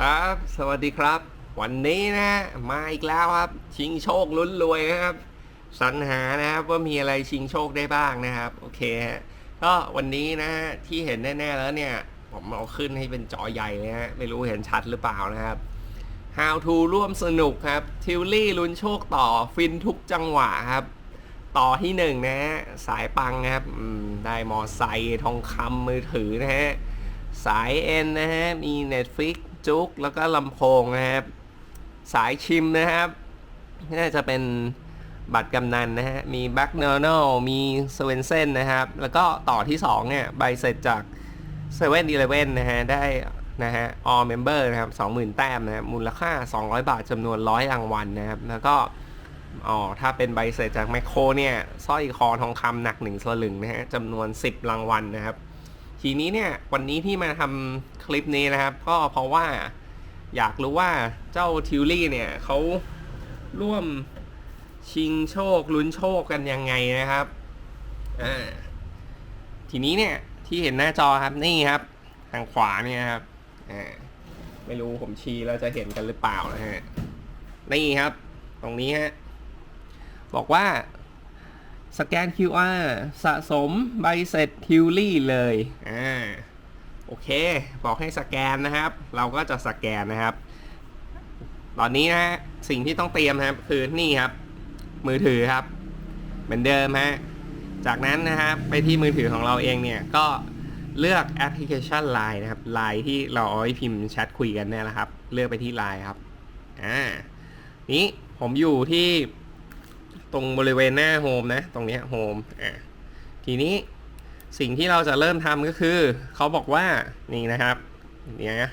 ครับ สวัสดีครับ วันนี้นะ มาอีกแล้วครับ ชิงโชคลุ้นรวยนะครับสรรหานะครับว่ามีอะไรชิงโชคได้บ้างนะครับ โอเคก็วันนี้นะที่เห็นแน่ๆแล้วเนี่ย ผมเอาขึ้นให้เป็นจอใหญ่เลยฮะไม่รู้เห็นชัดหรือเปล่านะครับ How to ร่วมสนุกครับทิวลี่ลุ้นโชคต่อฟินทุกจังหวะครับ ต่อที่หนึ่งนะฮะสายปังครับได้มอไซค์ทองคำมือถือนะฮะสายเอ็นนะฮะมี Netflix จุกแล้วก็ลำโพงนะครับ สายชิมนะครับ น่าจะเป็นบัตรกำนันนะฮะ มีแบ็กเนอร์นลมีสเวนเซนนะครับ แล้วก็ต่อที่ 2 เนี่ย ใบเสร็จจาก7 e เ e ่ e อนะฮะ ได้นะฮะ all member นะครับ 20,000 แต้มนะครับมูลค่า 200 บาทจำนวน 100 รางวัลนะครับ แล้วก็อ๋อถ้าเป็นใบเสร็จจากแมคโครเนี่ยสร้อยคอทองคำหนัก 1 สลึงนะฮะจำนวน 10 รางวัลนะครับ ทีนี้เนี่ยวันนี้ที่มาทำคลิปนี้นะครับ ก็เพราะว่าอยากรู้ว่าเจ้าทิวลี่เนี่ยเขาร่วมชิงโชคลุ้นโชคกันยังไงนะครับอ่าทีนี้เนี่ยที่เห็นหน้าจอครับนี่ครับ ทางขวาเนี่ยครับอ่าไม่รู้ผมชี้แล้วจะเห็นกันหรือเปล่านะฮะนี่ครับ ตรงนี้ฮะบอกว่า สแกน QR สะสมใบเสร็จทิวลี่เลยอ่าโอเค บอกให้สแกนนะครับ เราก็จะสแกนนะครับ ตอนนี้นะฮะสิ่งที่ต้องเตรียมนะครับ คือนี่ครับ มือถือครับ เหมือนเดิมฮะจากนั้นนะครับไปที่มือถือของเราเองเนี่ยก็เลือกแอปพลิเคชัน Line นะครับ Line ที่เราเอาไว้พิมพ์แชทคุยกันเนี่ยแหละครับ เลือกไปที่ Line ครับอ่านี้ผมอยู่ที่ ตรงบริเวณหน้าโฮมนะ ตรงนี้โฮมอะทีนี้สิ่งที่เราจะเริ่มทำก็คือ เขาบอกว่านี่นะครับเนี่ยนะ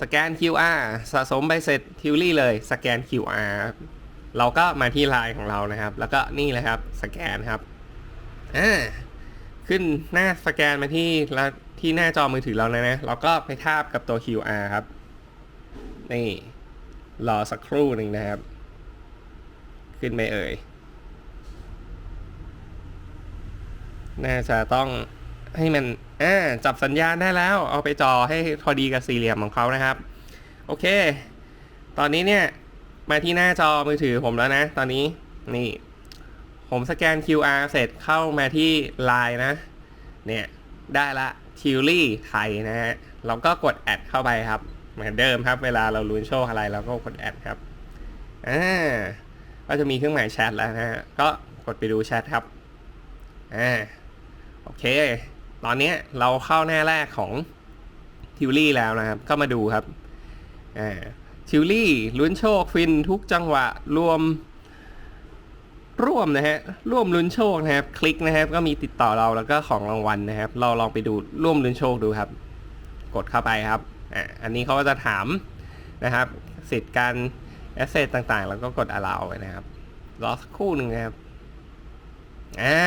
สแกน QR สะสมใบเสร็จทิวลี่เลยสแกน QR เราก็มาที่ไลน์ของเรานะครับ แล้วก็นี่เลยครับสแกนครับอ่าขึ้นหน้าสแกนมาที่แล้วที่หน้าจอมือถือเราเลยนะเราก็ไปทาบกับตัว QR ครับ นี่ รอสักครู่หนึ่งนะครับ ขึ้นไหมเอ่ย น่าจะต้องให้มันอ่าจับสัญญาณได้แล้ว เอาไปจอให้พอดีกับสี่เหลี่ยมของเขานะครับ โอเค ตอนนี้เนี่ยมาที่หน้าจอมือถือผมแล้วนะ ตอนนี้นี่ ผมสแกน QR เสร็จเข้ามาที่ Line นะ เนี่ยได้ละทิวลี่ไทยนะฮะเราก็กดแอดเข้าไปครับ เหมือนเดิมครับ เวลาเราลุ้นโชคอะไรเราก็กดแอดครับอ่า ก็จะมีเครื่องหมายแชทแล้วนะฮะ ก็กดไปดูแชทครับ อ่า โอเค ตอนนี้เราเข้าหน้าแรกของทิวลี่แล้วนะครับ ก็มาดูครับ อ่า ทิวลี่ลุ้นโชคฟินทุกจังหวะรวม ร่วมนะฮะ ร่วมลุ้นโชคนะครับ คลิกนะครับ ก็มีติดต่อเราแล้วก็ของรางวัลนะครับ เราลองไปดูร่วมลุ้นโชคดูครับ กดเข้าไปครับ อ่า อันนี้เขาก็จะถามนะครับ สิทธิ์การ แอสเซทต่างๆ แล้วก็กด allow ไว้นะครับรอสักครู่หนึ่งนะครับอ่า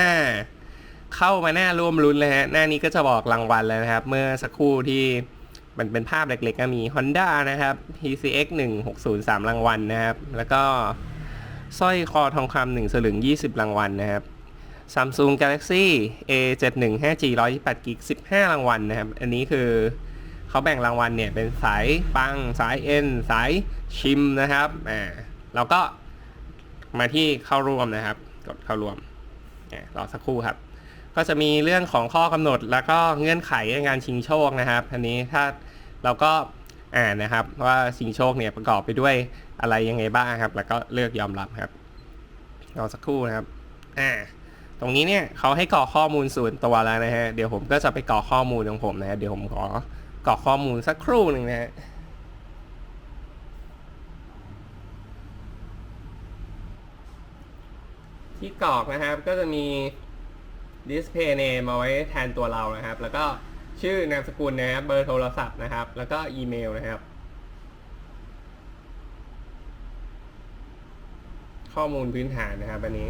เข้ามาหน้าร่วมลุ้นเลยฮะหน้านี้ก็จะบอกรางวัลแล้วนะครับ เมื่อสักครู่ที่มันเป็นภาพเล็กๆก็มี Honda นะครับ TCX 1603รางวัลนะครับ แล้วก็สร้อยคอทองคำหนึ่งสลึง 20 รางวัลนะครับ Samsung Galaxy A71 5G 128 g b 15 รางวัลนะครับ อันนี้คือ เขาแบ่งรางวัลเนี่ยเป็นสายปังสายเอ็นสายชิมนะครับอ่าเราก็มาที่เข้าร่วมนะครับ กดเข้าร่วมอ่ารอสักครู่ครับ ก็จะมีเรื่องของข้อกำหนดแล้วก็เงื่อนไขในการชิงโชคนะครับอันนี้ถ้าเราก็อ่านนะครับว่าชิงโชคเนี่ยประกอบไปด้วยอะไรยังไงบ้างครับ แล้วก็เลือกยอมรับครับรอสักครู่นะครับอ่าตรงนี้เนี่ยเขาให้กรอกข้อมูลส่วนตัวแล้วนะฮะเดี๋ยวผมก็จะไปกรอกข้อมูลของผมนะฮะเดี๋ยวผมขอ กรอกข้อมูลสักครู่หนึ่งนะฮะที่กรอกนะครับก็จะมี display name เอาไว้แทนตัวเรานะครับ แล้วก็ชื่อนามสกุลนะครับ เบอร์โทรศัพท์นะครับ แล้วก็อีเมลนะครับ ข้อมูลพื้นฐานนะครับอันนี้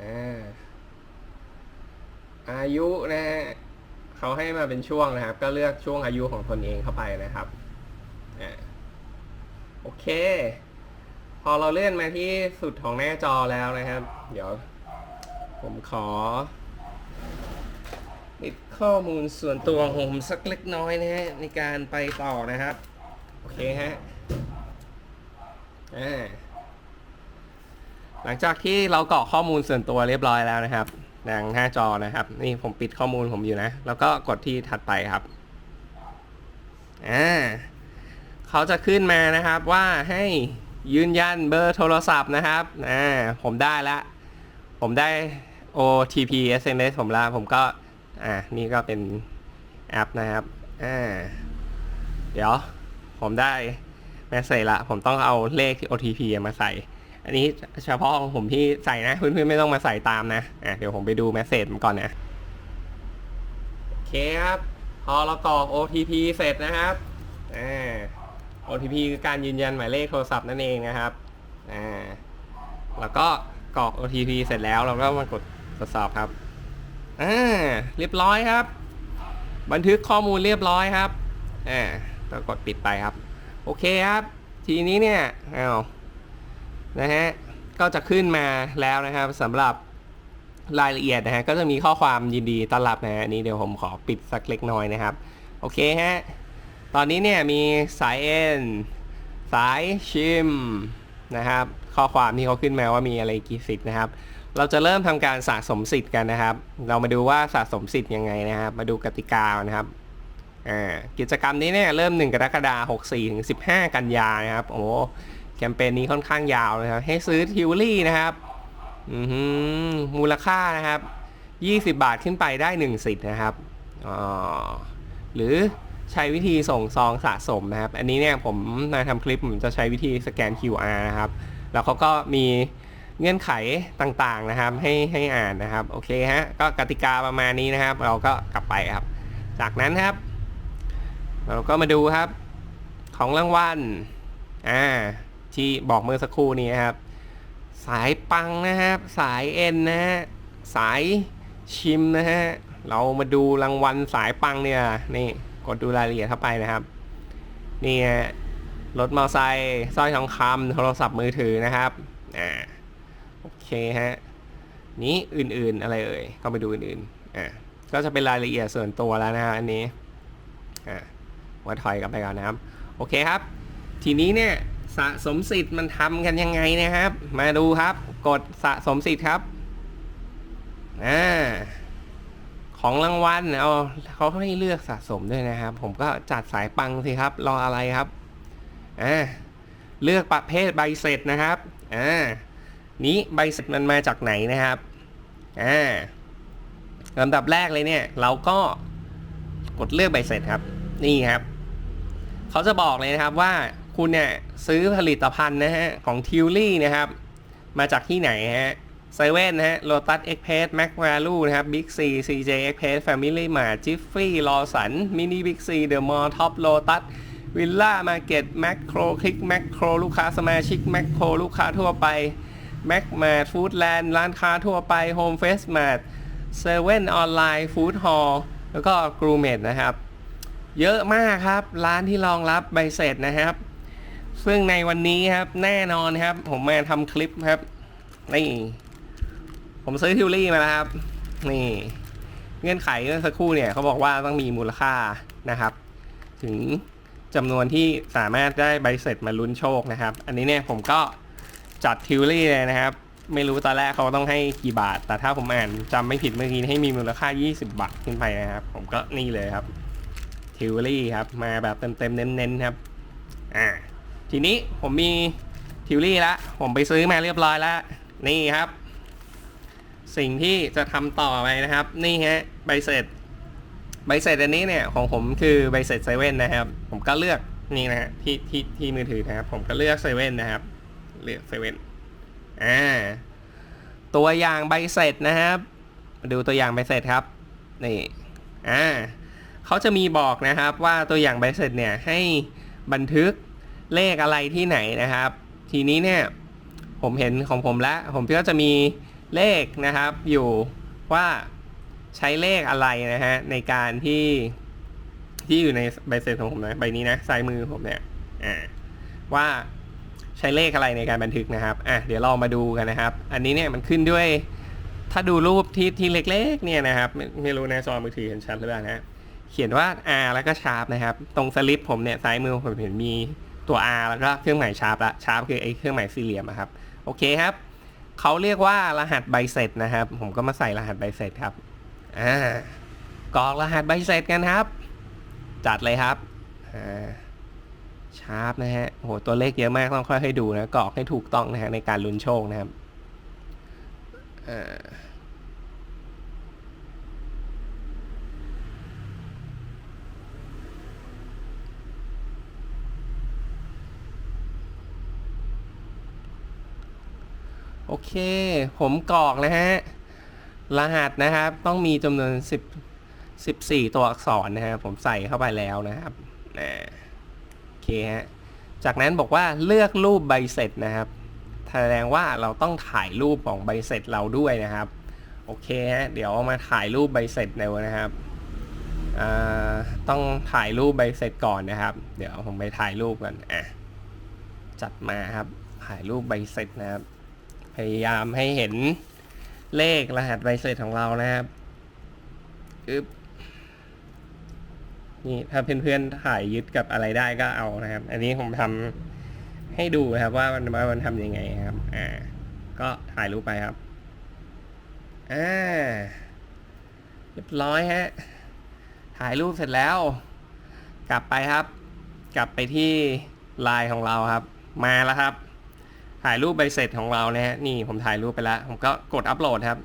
อ่า อายุนะฮะเขาให้มาเป็นช่วงนะครับ ก็เลือกช่วงอายุของตนเองเข้าไปนะครับโอเค พอเราเลื่อนมาที่สุดของหน้าจอแล้วนะครับ เดี๋ยว ผมขอปิดข้อมูลส่วนตัวของผมสักเล็กน้อยนะฮะในการไปต่อนะครับ โอเคฮะหลังจากที่เรากรอกข้อมูลส่วนตัวเรียบร้อยแล้วนะครับ ทางหน้าจอนะครับ นี่ผมปิดข้อมูลผมอยู่นะ แล้วก็กดที่ถัดไปครับอ่าเขาจะขึ้นมานะครับว่าให้ยืนยันเบอร์โทรศัพท์นะครับอ่าผมได้ละผมได้ OTP SMS ผมละผมก็อ่านี่ก็เป็นแอปนะครับอ่าเดี๋ยวผมได้แมสเซจละ ผมต้องเอาเลขที่ OTP มาใส่ อันนี้เฉพาะของผมที่ใส่นะเพื่อนๆไม่ต้องมาใส่ตามนะอะเดี๋ยวผมไปดูแมสเซจมันก่อนนะโอเคครับ พอเรากรอก OTP เสร็จนะครับอ่า OTP คือการยืนยันหมายเลขโทรศัพท์นั่นเองนะครับอ่าแล้วก็กรอก OTP เสร็จแล้วเราก็มากดทดสอบครับอ่าเรียบร้อยครับ บันทึกข้อมูลเรียบร้อยครับอ่าแล้วกดปิดไปครับ โอเคครับ ทีนี้เนี่ยเอา นะฮะก็จะขึ้นมาแล้วนะครับสำหรับรายละเอียดนะฮะก็จะมีข้อความยินดีต้อนรับนะฮะนี้เดี๋ยวผมขอปิดสักเล็กน้อยนะครับ โอเคฮะตอนนี้เนี่ยมีสายเอ็นสายชิมนะครับ ข้อความที่เขาขึ้นมาว่ามีอะไรกี่สิทธิ์นะครับ เราจะเริ่มทำการสะสมสิทธิ์กันนะครับ เรามาดูว่าสะสมสิทธิ์ยังไงนะครับ มาดูกติกานะครับอ่ากิจกรรมนี้เนี่ยเริ่ม 1 กรกฎาคม64ถึง15 กันยานะครับโอ้ แคมเปญนี้ค่อนข้างยาวนะครับ ให้ซื้อทิวลี่นะครับอือหือมูลค่านะครับ 20 บาทขึ้นไปได้ 1 สิทธิ์นะครับอ๋อหรือใช้วิธีส่งซองสะสมนะครับ อันนี้เนี่ยผมมาทำคลิปผมจะใช้วิธีสแกน QR นะครับ แล้วเขาก็มีเงื่อนไขต่างๆนะครับ ให้ให้อ่านนะครับ โอเคฮะ ก็กติกาประมาณนี้นะครับ เราก็กลับไปครับ จากนั้นครับ เราก็มาดูครับ ของรางวัล อ่า ที่บอกเมื่อสักครู่นี้ครับ สายปังนะครับ สายเอ็นนะฮะสายชิมนะฮะเรามาดูรางวัลสายปังเนี่ยนี่กดดูรายละเอียดเข้าไปนะครับนี่ฮะรถมอเตอร์ไซค์สร้อยทองคำโทรศัพท์มือถือนะครับอ่าโอเคฮะนี้อื่นๆอะไรเอ่ยก็ไปดูอื่นๆอ่าก็จะเป็นรายละเอียดส่วนตัวแล้วนะฮะอันนี้อ่าว่าถอยกลับไปก่อนนะครับ โอเคครับ ทีนี้เนี่ย สะสมสิทธิ์มันทำกันยังไงนะครับ มาดูครับ กดสะสมสิทธิ์ครับอ่าของรางวัลเอาเขาให้เลือกสะสมด้วยนะครับ ผมก็จัดสายปังสิครับ รออะไรครับอ่าเลือกประเภทใบเสร็จนะครับอ่านี้ใบเสร็จมันมาจากไหนนะครับอ่าลำดับแรกเลยเนี่ย เราก็กดเลือกใบเสร็จครับ นี่ครับ เขาจะบอกเลยนะครับว่า คุณเนี่ยซื้อผลิตภัณฑ์นะฮะของทิวลี่นะครับ มาจากที่ไหนฮะเซเว่นนะฮะโ o ตัสเอ็กเพสแม็กแวลูนะครับบิ๊กซีซีเจเอ็กเพสแฟมิลี่มาจิฟฟี่ลอสันมินิบิ๊กซีเดอะมอลล์ท็อปโลตัสวิลล่ามาเก็ตแมคโครคลิกแมคโครลูกค้าสมาชิกแมคโครลูกค้าทั่วไปแมคมาฟู้ดแลนด์ร้านค้าทั่วไปโฮมเฟสมาร์เซเว่นออนไลน์ฟู้ดฮอลล์แล้วก็กรูเมดนะครับ เยอะมากครับ ร้านที่รองรับใบเสร็จนะครับ ซึ่งในวันนี้ครับแน่นอนครับ ผมมาทำคลิปครับ นี่ ผมซื้อทิวลี่มาแล้วครับ นี่ เงื่อนไขเมื่อสักครู่เนี่ยเขาบอกว่าต้องมีมูลค่านะครับ ถึงจำนวนที่สามารถได้ใบเสร็จมาลุ้นโชคนะครับ อันนี้เนี่ยผมก็จัดทิวลี่เลยนะครับ ไม่รู้ตอนแรกเขาต้องให้กี่บาท แต่ถ้าผมอ่านจำไม่ผิดเมื่อกี้ให้มีมูลค่า 20 บาทขึ้นไปนะครับ ผมก็นี่เลยครับทิวลี่ครับ มาแบบเต็มๆเน้นๆครับ อ่า ทีนี้ผมมีทิวลี่แล้วผมไปซื้อมาเรียบร้อยแล้ว นี่ครับ สิ่งที่จะทำต่อไปนะครับ นี่ฮะใบเสร็จ ใบเสร็จอันนี้เนี่ยของผมคือใบเสร็จเซเว่นนะครับ ผมก็เลือกนี่นะฮะที่ที่ที่มือถือนะครับ ผมก็เลือกเซเว่นนะครับ เลือกเซเว่นอ่าตัวอย่างใบเสร็จนะครับมาดูตัวอย่างใบเสร็จครับนี่อ่าเขาจะมีบอกนะครับว่าตัวอย่างใบเสร็จเนี่ยให้บันทึก เลขอะไรที่ไหนนะครับ ทีนี้เนี่ยผมเห็นของผมแล้ว ผมก็จะมีเลขนะครับ อยู่ว่าใช้เลขอะไรนะฮะในการที่ที่อยู่ในใบเสร็จของผมนะใบนี้นะซ้ายมือผมเนี่ยอ่าว่าใช้เลขอะไรในการบันทึกนะครับอะเดี๋ยวเรามาดูกันนะครับ อันนี้เนี่ยมันขึ้นด้วย ถ้าดูรูปที่ที่เล็กๆเนี่ยนะครับไม่ไม่รู้ในะจอมือถือเห็นชัดหรือเปล่านะเขียนว่า R แล้วก็ Sharp นะครับ ตรงสลิปผมเนี่ยซ้ายมือผมเห็นมี ตัว R แล้วก็เครื่องหมาย Sharp ละ Sharp คือไอ้เครื่องหมายสี่เหลี่ยมอะครับโอเคครับเขาเรียกว่ารหัสใบเสร็จนะครับ ผมก็มาใส่รหัสใบเสร็จครับอ่ากรอกรหัสใบเสร็จกันครับ จัดเลยครับอ่าชาร์ปนะฮะโหตัวเลขเยอะมากต้องค่อยให้ดูนะกรอกให้ถูกต้องนะฮะในการลุ้นโชคนะครับอ่า โอเค ผมกรอกนะฮะ รหัสนะครับต้องมีจำนวน10 14 ตัวอักษรนะฮะ ผมใส่เข้าไปแล้วนะครับนะโอเคฮะ จากนั้นบอกว่าเลือกรูปใบเสร็จนะครับ แสดงว่าเราต้องถ่ายรูปของใบเสร็จเราด้วยนะครับ โอเคฮะ เดี๋ยวมาถ่ายรูปใบเสร็จเร็วนะครับต้องถ่ายรูปใบเสร็จก่อนนะครับ เดี๋ยวผมไปถ่ายรูปกันอะจัดมาครับ ถ่ายรูปใบเสร็จนะครับ พยายามให้เห็นเลขรหัสใบเสร็จของเรานะครับอึบนี่ถ้าเพื่อนๆถ่ายยึดกับอะไรได้ก็เอานะครับ อันนี้ผมทำให้ดูครับว่ามันว่ามันทำยังไงครับ อ่า ก็ถ่ายรูปไปครับ อ่า เรียบร้อยฮะ ถ่ายรูปเสร็จแล้ว กลับไปครับ กลับไปที่ไลน์ของเราครับ มาแล้วครับ ถ่ายรูปใบเสร็จของเรานะฮะนี่ผมถ่ายรูปไปแล้วผมก็กดอัปโหลดครับ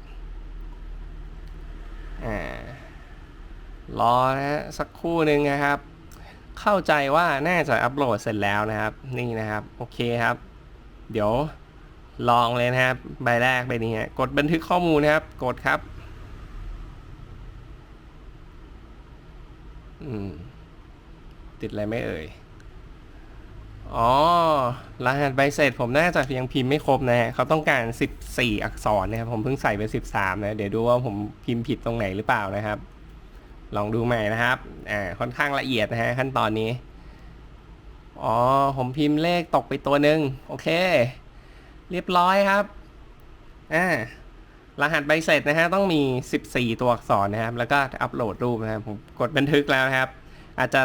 อ่ารอนะฮะสักครู่หนึ่งนะครับ เข้าใจว่าน่าจะอัปโหลดเสร็จแล้วนะครับ นี่นะครับโอเคครับ เดี๋ยวลองเลยนะครับ ใบแรกใบนี้ฮะกดบันทึกข้อมูลนะครับ กดครับอืมติดอะไรไม่เอ่ย อ๋อ รหัสใบเสร็จผมน่าจะยังพิมพ์ไม่ครบนะฮะเขาต้องการ 14 อักษรนะครับ ผมเพิ่งใส่ไป 13 นะ เดี๋ยวดูว่าผมพิมพ์ผิดตรงไหนหรือเปล่านะครับ ลองดูใหม่นะครับ อ่า ค่อนข้างละเอียดนะฮะขั้นตอนนี้ อ๋อ ผมพิมพ์เลขตกไปตัวหนึ่งโอเค เรียบร้อยครับ อ่ารหัสใบเสร็จนะฮะต้องมี 14 ตัวอักษรนะครับ แล้วก็อัปโหลดรูปนะครับผมกดบันทึกแล้วนะครับ อาจจะ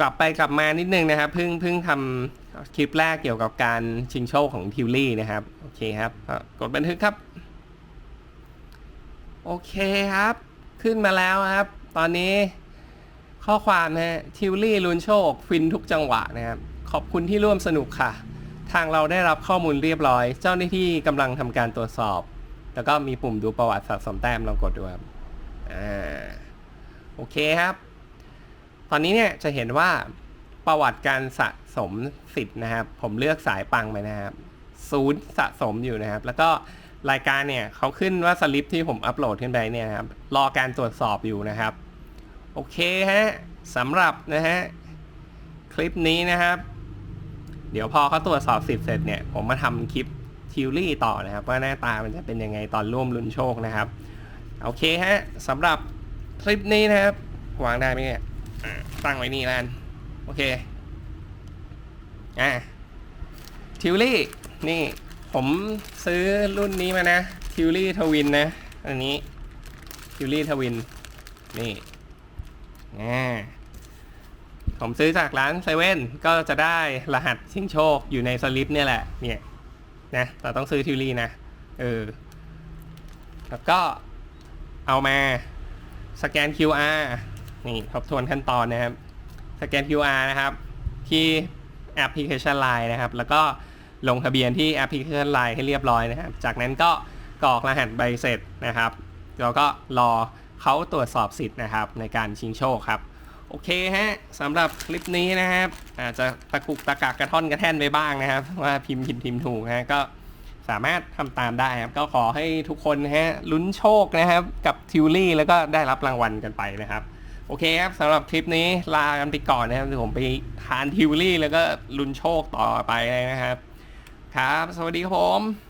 กลับไปกลับมานิดนึงนะครับ เพิ่งเพิ่งทำ คลิปแรกเกี่ยวกับการชิงโชคของทิวลี่นะครับ โอเคครับ กดบันทึกครับ โอเคครับ ขึ้นมาแล้วครับ ตอนนี้ข้อความนะฮะทิวลี่ลุนโชค ฟินทุกจังหวะนะครับ ขอบคุณที่ร่วมสนุกค่ะ ทางเราได้รับข้อมูลเรียบร้อย เจ้าหน้าที่กำลังทำการตรวจสอบ แล้วก็มีปุ่มดูประวัติสะสมแต้มลองกดดูครับอ่าโอเคครับ ตอนนี้เนี่ยจะเห็นว่า ประวัติการสะสมสิทธิ์นะครับ ผมเลือกสายปังไปนะครับศูนย์สะสมอยู่นะครับ แล้วก็รายการเนี่ยเขาขึ้นว่าสลิปที่ผมอัปโหลดขึ้นไปเนี่ยครับ รอการตรวจสอบอยู่นะครับ โอเคฮะสำหรับนะฮะคลิปนี้นะครับ เดี๋ยวพอเขาตรวจสอบสิทธิ์เสร็จเนี่ย ผมมาทำคลิปทิวลี่ต่อนะครับ ว่าหน้าตามันจะเป็นยังไงตอนร่วมลุ้นโชคนะครับ โอเคฮะสำหรับคลิปนี้นะครับวางได้ไหมเนี่ยตั้งไว้นี่แล้ว โอเค อะทิวลี่นี่ผมซื้อรุ่นนี้มานะทิวลี่ทวินนะ อันนี้ทิวลี่ทวิน นี่อ่าผมซื้อจากร้านเซเว่นก็จะได้รหัสชิงโชคอยู่ในสลิปเนี่ยแหละ เนี่ยนะเราต้องซื้อทิวลี่นะ เออ แล้วก็เอามาสแกน QR นี่ทบทวนขั้นตอนนะครับ สแกน QR นะครับ ที่แอปพลิเคชัน Line นะครับ แล้วก็ลงทะเบียนที่แอปพลิเคชัน Line ให้เรียบร้อยนะครับ จากนั้นก็กรอกรหัสใบเสร็จนะครับ แล้วก็รอเขาตรวจสอบสิทธิ์นะครับ ในการชิงโชคครับ โอเคฮะสำหรับคลิปนี้นะครับ อาจจะตะกุกตะกักกระท่อนกระแท่นไปบ้างนะครับ ว่าพิมพ์ผิดพิมพ์ถูกนะก็สามารถทำตามได้ครับ ก็ขอให้ทุกคนฮะลุ้นโชคนะครับ กับทิวลี่แล้วก็ได้รับรางวัลกันไปนะครับ โอเคครับสำหรับคลิปนี้ลากันไปก่อนนะครับเดี๋ยวผมไปทานทิวลี่แล้วก็ลุนโชคต่อไปเลยนะครับ ครับ สวัสดีครับผม